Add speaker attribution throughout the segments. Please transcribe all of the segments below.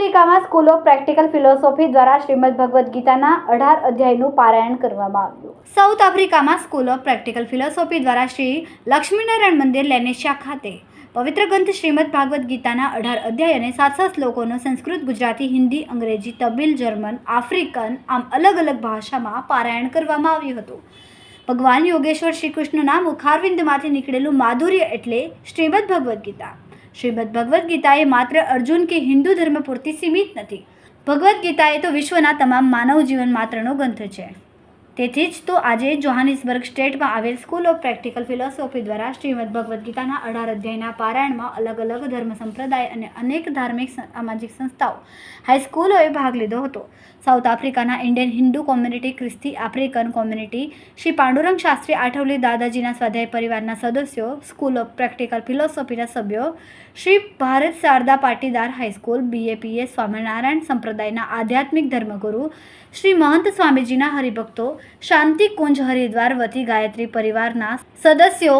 Speaker 1: આફ્રિકામાં school of practical philosophy દ્વારા શ્રીમદ ભગવદ્ ગીતાના અઢાર અધ્યાયનું પારાયણ કરવામાં આવ્યું. સાઉથ આફ્રિકામાં સ્કૂલ ઓફ પ્રેક્ટિકલ ફિલોસોફી દ્વારા શ્રી લક્ષ્મીનારાયણ મંદિર, લેનેશિયા ખાતે પવિત્ર ગ્રંથ શ્રીમદ ભાગવદ્ ગીતાના અઢાર અધ્યાય અને સાત સાત શ્લોકોનો સંસ્કૃત, ગુજરાતી, હિન્દી, અંગ્રેજી, તમિલ, જર્મન, આફ્રિકન આમ અલગ અલગ ભાષામાં પારાયણ કરવામાં આવ્યું હતું. ભગવાન યોગેશ્વર શ્રી કૃષ્ણના મુખારવિંદમાંથી નીકળેલું માધુર્ય એટલે શ્રીમદ ભગવદ્ ગીતા. શ્રીમદ ભગવદ્ એ માત્ર અર્જુન કે હિન્દુ ધર્મ પૂરતી સીમિત નથી. ભગવદ્ ગીતા એ તો વિશ્વના તમામ માનવ જીવન માત્રનો ગ્રંથ છે. તેથી જ તો આજે જોહાનિસબર્ગ સ્ટેટમાં આવેલ સ્કૂલ ઓફ પ્રેક્ટિકલ ફિલોસોફી દ્વારા શ્રીમદ ભગવદ્ ગીતાના અઢાર અધ્યાયના પારાયણમાં અલગ અલગ ધર્મ સંપ્રદાય અને અનેક ધાર્મિક સામાજિક સંસ્થાઓ હાઈસ્કૂલોએ ભાગ લીધો હતો. સાઉથ આફ્રિકાના ઇન્ડિયન હિન્દુ કોમ્યુનિટી, ખ્રિસ્તી આફ્રિકન કોમ્યુનિટી, શ્રી પાંડુરંગ શાસ્ત્રી આઠવલી દાદાજીના સ્વાધ્યાય પરિવારના સદસ્યો, સ્કૂલ ઓફ પ્રેક્ટિકલ ફિલોસોફીના સભ્યો, શ્રી ભારત શારદા પાટીદાર હાઈસ્કૂલ બીએપીએ સ્વામિનારાયણ સંપ્રદાયના આધ્યાત્મિક ધર્મગુરુ શ્રી મહંત સ્વામીજીના હરિભક્તો શાંતિ કુંજ હરિદ્વાર વતી ગાયત્રી પરિવારના સદસ્યો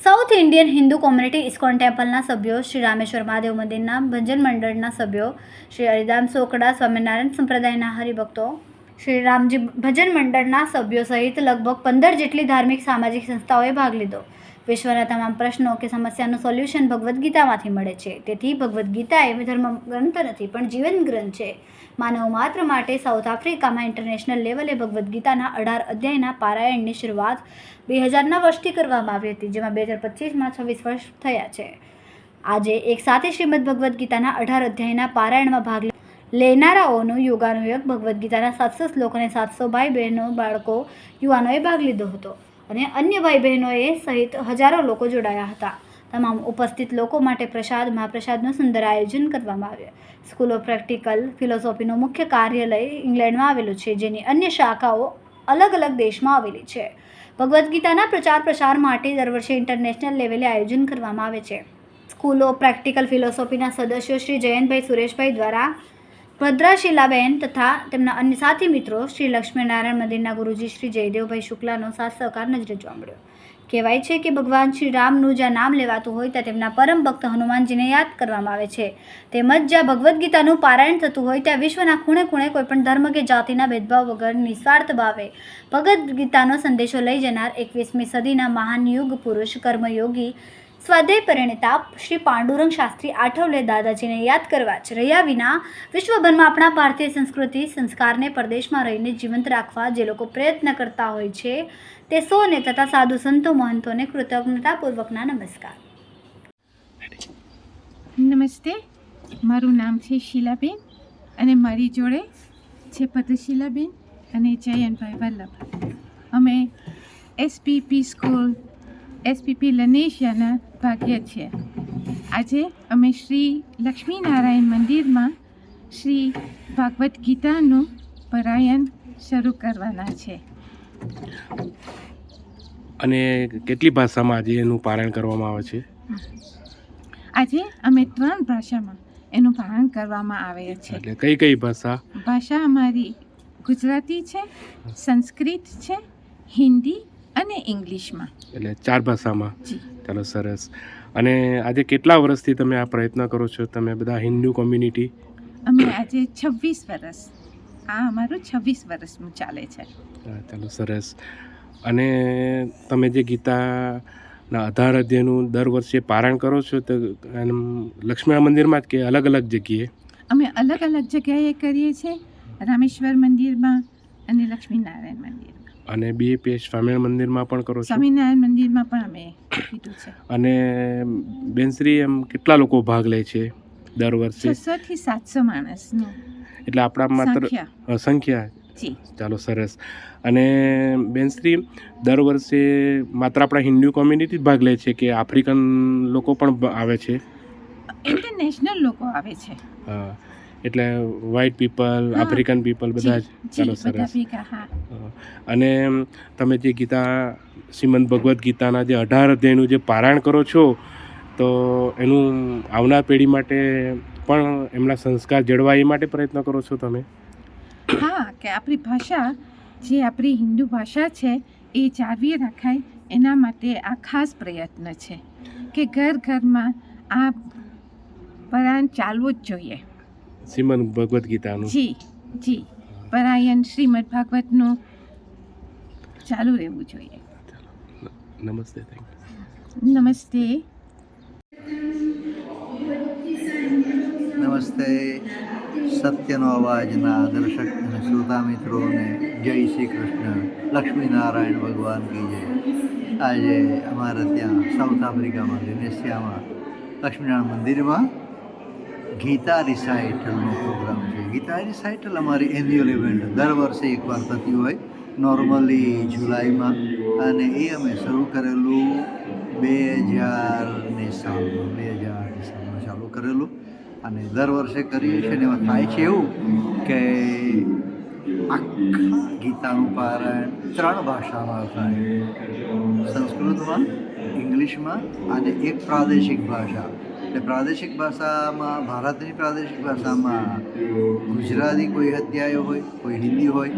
Speaker 1: south Indian Hindu community ISKCON ટેમ્પલના સભ્યો, શ્રી રામેશ્વર મહાદેવ મંદિરના ભજન મંડળના સભ્યો, શ્રી હરિદામ સોકડા, સ્વામિનારાયણ સંપ્રદાયના હરિભક્તો, શ્રી રામજી ભજન મંડળના સભ્યો સહિત લગભગ પંદર જેટલી ધાર્મિક સામાજિક સંસ્થાઓએ ભાગ લીધો. વિશ્વના તમામ પ્રશ્નો કે સમસ્યાનું સોલ્યુશન ભગવદ્ ગીતામાંથી મળે છે. તેથી ભગવદ્ ગીતા એ ધર્મ ગ્રંથ નથી, પણ જીવન ગ્રંથ છે. માનવ માત્ર માટે સાઉથ આફ્રિકામાં ઇન્ટરનેશનલ લેવલે ભગવદ્ ગીતાના અઢાર અધ્યાયના પારાયણની શરૂઆત બે હજારના વર્ષથી કરવામાં આવી હતી, જેમાં બે હજાર પચીસમાં છવ્વીસ વર્ષ થયા છે. આજે એક સાથે શ્રીમદ ભગવદ્ ગીતાના અઢાર અધ્યાયના પારાયણમાં ભાગ લેનારાઓનું યોગાનુયોગ ભગવદ્ ગીતાના સાતસો શ્લોક અને સાતસો ભાઈ બહેનો, બાળકો, યુવાનોએ ભાગ લીધો હતો. અને અન્ય ભાઈ બહેનોએ સહિત હજારો લોકો જોડાયા હતા. તમામ ઉપસ્થિત લોકો માટે પ્રસાદ, મહાપ્રસાદનું સુંદર આયોજન કરવામાં આવ્યું. સ્કૂલ ઓફ પ્રેક્ટિકલ ફિલોસોફીનું મુખ્ય કાર્યાલય ઇંગ્લેન્ડમાં આવેલું છે, જેની અન્ય શાખાઓ અલગ અલગ દેશમાં આવેલી છે. ભગવદ્ ગીતાના પ્રચાર પ્રસાર માટે દર વર્ષે ઇન્ટરનેશનલ લેવલે આયોજન કરવામાં આવે છે. સ્કૂલ ઓફ પ્રેક્ટિકલ ફિલોસોફીના સદસ્યો શ્રી જયંતભાઈ સુરેશભાઈ દ્વારા ભદ્રાશીલાબેન તથા તેમના અન્ય સાથી મિત્રો શ્રી લક્ષ્મીનારાયણ મંદિરના ગુરુજી શ્રી જયદેવભાઈ શુક્લાનો સાથ સહકાર નજરે જોવા મળ્યો. કહેવાય છે કે ભગવાન શ્રી રામનું જ્યાં નામ લેવાતું હોય ત્યાં તેમના પરમ ભક્ત હનુમાનજીને યાદ કરવામાં આવે છે. તેમજ જ્યાં ભગવદ્ ગીતાનું પારાયણ થતું હોય ત્યાં વિશ્વના ખૂણે ખૂણે કોઈપણ ધર્મ કે જાતિના ભેદભાવ વગર નિસ્વાર્થ ભાવે ભગવદ્ ગીતાનો સંદેશો લઈ જનાર એકવીસમી સદીના મહાન યુગ પુરુષ કર્મયોગી સ્વાધ્યાય પરિણીતા શ્રી પાંડુરંગ શાસ્ત્રી આઠવલે દાદાજીને યાદ કરવા જ રહ્યા વિના વિશ્વભરમાં આપણા ભારતીય સંસ્કૃતિ સંસ્કારને પરદેશમાં રહીને જીવંત રાખવા જે લોકો પ્રયત્ન કરતા હોય છે, તે સૌને તથા સાધુ સંતો, મહંતોને કૃતજ્ઞતાપૂર્વકના નમસ્કાર.
Speaker 2: નમસ્તે. મારું નામ છે શીલાબેન અને મારી જોડે છે પદ્મશીલાબેન અને જયંતભાઈ વલ્લભ. અમે એસપીપી સ્કૂલ એસપીપી લનેશિયાના ભાગ્ય છે. આજે અમે શ્રી લક્ષ્મીનારાયણ મંદિરમાં શ્રી ભાગવત ગીતાનું પરાયણ શરૂ કરવાના છે.
Speaker 3: અને કેટલી ભાષામાં આજે એનું પારાયણ કરવામાં આવે છે?
Speaker 2: આજે અમે ત્રણ ભાષામાં એનું પારણ કરવામાં આવે છે.
Speaker 3: એટલે કઈ કઈ ભાષા?
Speaker 2: ભાષા અમારી ગુજરાતી છે સંસ્કૃત છે હિન્દી અને ઇંગ્લિશમાં.
Speaker 3: એટલે ચાર ભાષામાં? ચાલો સરસ. અને આજે કેટલા વર્ષથી તમે આ પ્રયત્ન કરો છો? તમે બધા હિન્દુ કોમ્યુનિટી
Speaker 2: અમે આજે છવ્વીસ વર્ષ. આ અમારું છવ્વીસ વર્ષનું ચાલે છે.
Speaker 3: ચાલો સરસ. અને તમે જે ગીતાના અધાર અધ્યયનું દર વર્ષે પારણ કરો છો તો એમ લક્ષ્મણ મંદિરમાં જ કે અલગ અલગ જગ્યાએ?
Speaker 2: અમે અલગ અલગ જગ્યાએ કરીએ છીએ. રામેશ્વર મંદિરમાં અને લક્ષ્મીનારાયણ મંદિરમાં.
Speaker 3: અને બીએપીએસ સ્વામિનારાયણ મંદિરમાં પણ કરો છો?
Speaker 2: સ્વામિનારાયણ મંદિરમાં પણ અમે કીધું છે.
Speaker 3: અને બેનશ્રી એમ કેટલા લોકો ભાગ લે છે દર વર્ષે?
Speaker 2: છસો થી સાતસો માણસ
Speaker 3: એટલે આપણા માત્ર
Speaker 2: સંખ્યા.
Speaker 3: ચાલો સરસ. અને બેનશ્રી દર વર્ષે માત્ર આપણા હિન્દુ કોમ્યુનિટી જ ભાગ લે છે કે આફ્રિકન લોકો પણ આવે છે?
Speaker 2: ઇન્ટરનેશનલ લોકો આવે છે.
Speaker 3: અ, એટલે વ્હાઇટ પીપલ આફ્રિકન પીપલ બધા જ ચાલો સરસ. અને તમે જે ગીતા શ્રીમદ ભગવદ્ ગીતાના જે અઢાર અધ્યાયનું જે પારાયણ કરો છો તો એનું આવનાર પેઢી માટે પણ એમના સંસ્કાર જળવાય એ માટે પ્રયત્ન કરો છો તમે?
Speaker 2: હા કે આપણી ભાષા જે આપણી હિન્દુ ભાષા છે એ જાળવી રખાય એના માટે આ ખાસ પ્રયત્ન છે. કે ઘર ઘરમાં આ પરાણ ચાલવું જ જોઈએ.
Speaker 3: શ્રીમદ ભગવદ્ ગીતાનું?
Speaker 2: જી જી. પરાયણ શ્રીમદ ભાગવતનું ચાલુ રહેવું જોઈએ.
Speaker 3: નમસ્તે થેન્ક યુ
Speaker 2: નમસ્તે.
Speaker 4: નમસ્તે. સત્યનો અવાજના દર્શક અને શ્રોતા મિત્રોને જય શ્રી કૃષ્ણ. લક્ષ્મીનારાયણ ભગવાન કી જય. આજે અમારે ત્યાં સાઉથ આફ્રિકામાં વેનેશિયામાં લક્ષ્મીનારાયણ મંદિરમાં ગીતા રિસાઇટલનો પ્રોગ્રામ છે. ગીતા રિસાઇટલ અમારી એન્યુઅલ ઇવેન્ટ દર વર્ષે એકવાર થતી હોય. નોર્મલી જુલાઈમાં. અને એ અમે શરૂ કરેલું બે હજારની સાલમાં બે હજાર સાલમાં ચાલુ કરેલું. અને દર વર્ષે કરીએ છીએ અને એમાં થાય છે એવું કે આખા ગીતાનું પારાયણ ત્રણ ભાષામાં થાય. સંસ્કૃતમાં, ઇંગ્લિશમાં અને એક પ્રાદેશિક ભાષા. એટલે પ્રાદેશિક ભાષામાં, ભારતની પ્રાદેશિક ભાષામાં ગુજરાતી કોઈ અધ્યાયો હોય, કોઈ હિન્દી હોય,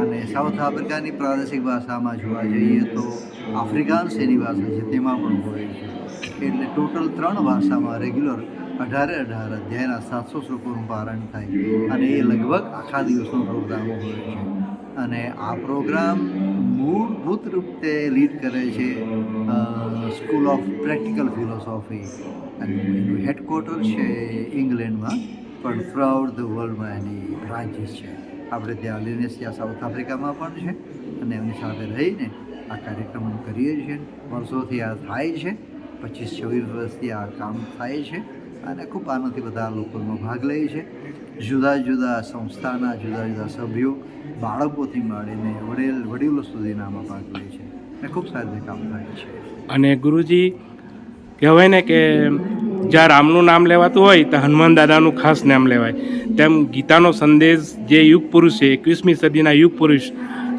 Speaker 4: અને સાઉથ આફ્રિકાની પ્રાદેશિક ભાષામાં જોવા જઈએ તો આફ્રિકાન શેની ભાષા છે તેમાં પણ હોય છે. એટલે ટોટલ ત્રણ ભાષામાં રેગ્યુલર અઢારે અઢાર અધ્યાયના સાતસો શ્લોકોનું પારણ થાય. અને એ લગભગ આખા દિવસનો પ્રોગ્રામ હોય છે. અને આ પ્રોગ્રામ મૂળભૂત રૂપે લીડ કરે છે સ્કૂલ ઓફ પ્રેક્ટિકલ ફિલોસોફી અને એનું હેડક્વાર્ટર છે ઇંગ્લેન્ડમાં, પણ થ્રુઆઉટ ધ વર્લ્ડમાં એની બ્રાન્ચીસ છે. આપણે ત્યાં લિનેશિયા સાઉથ આફ્રિકામાં પણ છે, અને એમની સાથે રહીને આ કાર્યક્રમ કરીએ છીએ. વર્ષોથી આ થાય છે પચીસ છવ્વીસ વર્ષથી આ કામ થાય છે, અને ખૂબ આનંદથી બધા લોકોનો ભાગ લે છે. જુદા જુદા સંસ્થાના જુદા જુદા સભ્યો બાળકોથી માંડીને વડીલ વડીલો સુધીના આમાં ભાગ લે છે અને ખૂબ સારી કામ થાય છે.
Speaker 3: અને ગુરુજી કહેવાય ને કે જ્યાં રામનું નામ લેવાતું હોય તો હનુમાન દાદાનું ખાસ નામ લેવાય. તેમ ગીતાનો સંદેશ જે યુગ પુરુષ છે એકવીસમી સદીના યુગ પુરુષ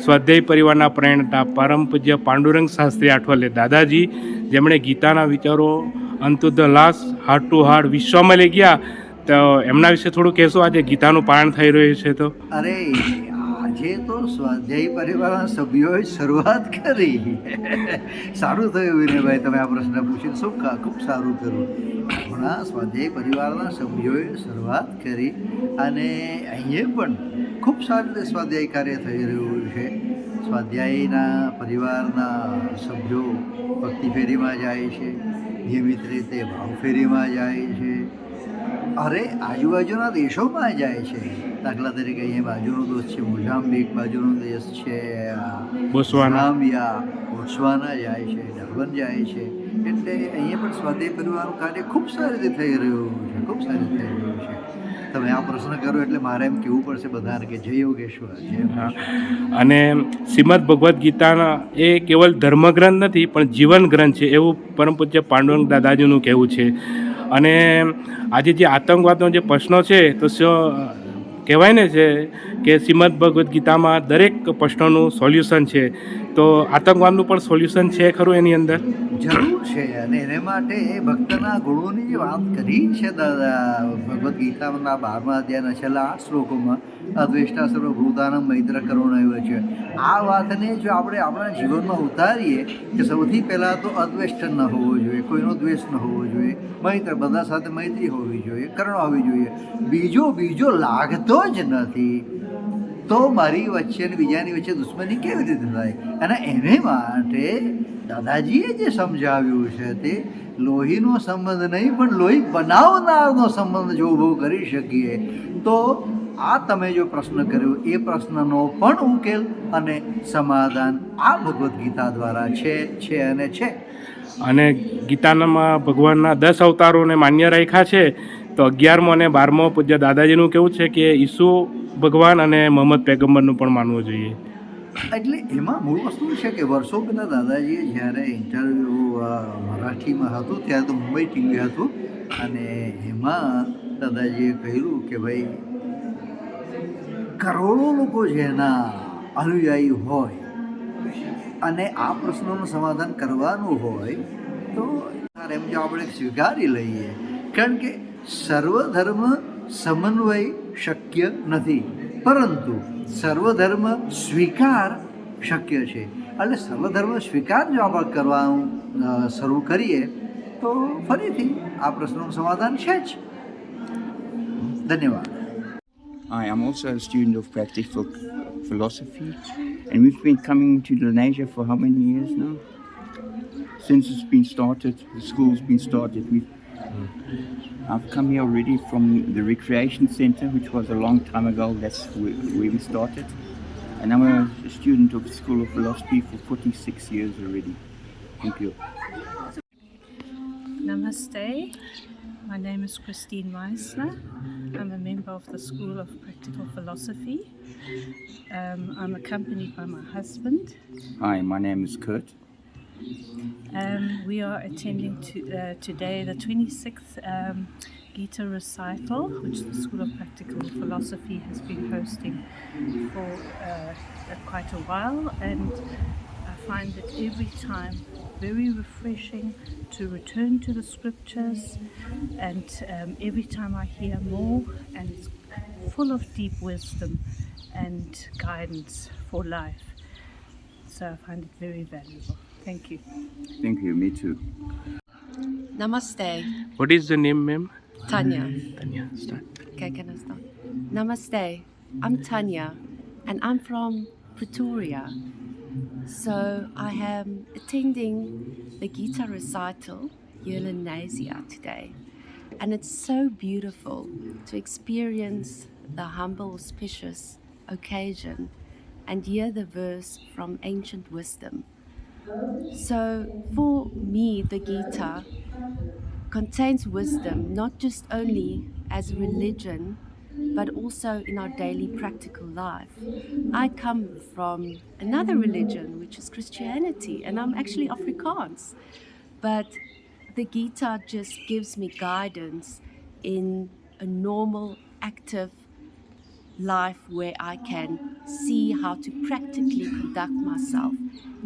Speaker 3: સ્વાધ્યાય પરિવારના પ્રણેતા પરમ પૂજ્ય પાંડુરંગ શાસ્ત્રી આઠવલે દાદાજી જેમણે ગીતાના વિચારો unto the last heart to heart વિશ્વમાં લઈ ગયા તો એમના વિશે થોડું કહેશો આજે ગીતાનું પારણ થઈ રહ્યું છે તો?
Speaker 4: અરે આજે તો સ્વાધ્યાયી પરિવારના સભ્યોએ શરૂઆત કરી. સારું થયું વિનયભાઈ, તમે આ પ્રશ્ન પૂછીને શું કા ખૂબ સારું કર્યું. આપણા સ્વાધ્યાયી પરિવારના સભ્યોએ શરૂઆત કરી અને અહીંયા પણ ખૂબ સારી રીતે સ્વાધ્યાય કાર્ય થઈ રહ્યું છે. સ્વાધ્યાયીના પરિવારના સભ્યો ભક્તિ ફેરીમાં જાય છે. નિયમિત રીતે ભાવ ફેરીમાં જાય છે. અરે આજુબાજુના દેશોમાં જાય છે. દાખલા તરીકે અહીંયા બાજુનો દેશ છે મોઝામ્બિક બાજુનો દેશ છે
Speaker 3: બોસવાના.
Speaker 4: નામિયા બોtsવાના જાય છે ડર્બન જાય છે. એટલે અહીંયા પણ સ્વાધ્યાય પરિવારનું કાર્ય ખૂબ સારી રીતે થઈ રહ્યું છે ખૂબ સારી રીતે થઈ રહ્યું છે. તમે આ પ્રશ્ન કરો એટલે મારે એમ કહેવું પડશે બધાને કે જય યોગેશ્વર જય.
Speaker 3: અને શ્રીમદ ભગવદ્ ગીતાના એ કેવલ ધર્મગ્રંથ નથી પણ જીવન ગ્રંથ છે એવું પરમ પૂજ્ય પાંડુરંગ દાદાજીનું કહેવું છે. અને આજે જે આતંકવાદનો જે પ્રશ્નો છે, તો કહેવાય ને છે કે શ્રીમદ ભગવદ્ ગીતામાં દરેક પ્રશ્નોનું સોલ્યુશન છે. તો આતંકવાદનું પણ સોલ્યુશન છે ખરું એની અંદર?
Speaker 4: જરૂર છે. અને એને માટે એ ભક્તના ગુણોની જે વાત કરી છે દાદા, ભગવદ્ ગીતાના બારમા અધ્યાયના છેલ્લા આઠ શ્લોકોમાં અદ્વેષ્ટા સર્વભૂતાનમ મૈત્ર કરુણ છે. આ વાતને જો આપણે આપણા જીવનમાં ઉતારીએ કે સૌથી પહેલાં તો અદ્વેષ્ટ ન હોવો જોઈએ, કોઈનો દ્વેષ ન હોવો જોઈએ, મૈત્ર, બધા સાથે મૈત્રી હોવી જોઈએ, કરુણ હોવી જોઈએ. બીજો બીજો લાગતો જ નથી. તો મારી વચ્ચે અને બીજાની વચ્ચે દુશ્મની કેવી રીતે થાય? અને એને માટે દાદાજીએ જે સમજાવ્યું છે તે લોહીનો સંબંધ નહીં, પણ લોહી બનાવનારનો સંબંધ જો ઊભો કરી શકીએ, તો આ તમે જો પ્રશ્ન કર્યો, એ પ્રશ્નનો પણ ઉકેલ અને સમાધાન આ ભગવદ્ ગીતા દ્વારા છે છે અને છે.
Speaker 3: અને ગીતાનામાં ભગવાનના દસ અવતારોને માન્ય રાખ્યા છે. તો અગિયારમો અને બારમો પૂજ્ય દાદાજીનું કેવું છે કે ઈસુ ભગવાન અને મોહમ્મદ પેગમ્બરનું પણ માનવું જોઈએ.
Speaker 4: એટલે એમાં મૂળ વસ્તુ છે કે વર્ષો પહેલાં દાદાજીએ જ્યારે ઇન્ટરવ્યૂ મરાઠીમાં હતું, ત્યારે તો મુંબઈ ટીવી હતું. અને એમાં દાદાજીએ કહ્યું કે ભાઈ, કરોડો લોકો જેના અનુયાયી હોય અને આ પ્રશ્નોનું સમાધાન કરવાનું હોય, તો એમ જો આપણે સ્વીકારી લઈએ. કારણ કે સર્વધર્મ સમન્વય શક્ય નથી પરંતુ સર્વધર્મ સ્વીકાર શક્ય છે એટલે સર્વધર્મ સ્વીકાર જો આપણે કરવાનું શરૂ કરીએ તો ફરીથી આ પ્રશ્નનું સમાધાન છે જ ધન્યવાદ
Speaker 5: I am also a student of practical philosophy, and we've been coming to Lenasia for how many years now? Since it's been started, the school's been started. We've, I've come here already from the recreation center, which was a long time ago. That's where, where we started. And I'm a student of the School of Philosophy for 46 years already. Thank you.
Speaker 6: Namaste. My name is Christine Meissner. I'm a member of the School of Practical Philosophy. Um, I'm accompanied by my husband.
Speaker 5: Hi, my name is Kurt.
Speaker 6: Um, we are attending to, uh, today the 26th um, Gita recital, which the School of Practical Philosophy has been hosting for uh, quite a while, and I find it every time very refreshing to return to the scriptures, and um, every time I hear more, and it's full of deep wisdom and guidance for life. So I find it very valuable. Thank you.
Speaker 5: Thank you. Me too.
Speaker 7: Namaste.
Speaker 3: What is the name, ma'am?
Speaker 7: Tanya.
Speaker 3: Tanya, start.
Speaker 7: Okay, can I start? Namaste. I'm Tanya, and I'm from Pretoria. So I am attending the Gita recital Yelanasia today, and it's so beautiful to experience the humble, auspicious occasion and hear the verse from ancient wisdom so for me, the Gita contains wisdom not just only as a religion but also in our daily practical life. I come from another religion which is Christianity and I'm actually Afrikaans. But the Gita just gives me guidance in a normal active life where I can see how to practically conduct myself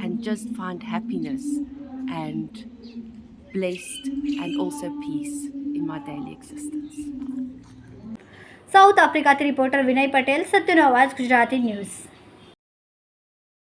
Speaker 7: and just find happiness and blessed and also peace in my daily existence.
Speaker 1: South આફ્રિકાથી reporter વિનય પટેલ સત્યનો અવાજ Gujarati news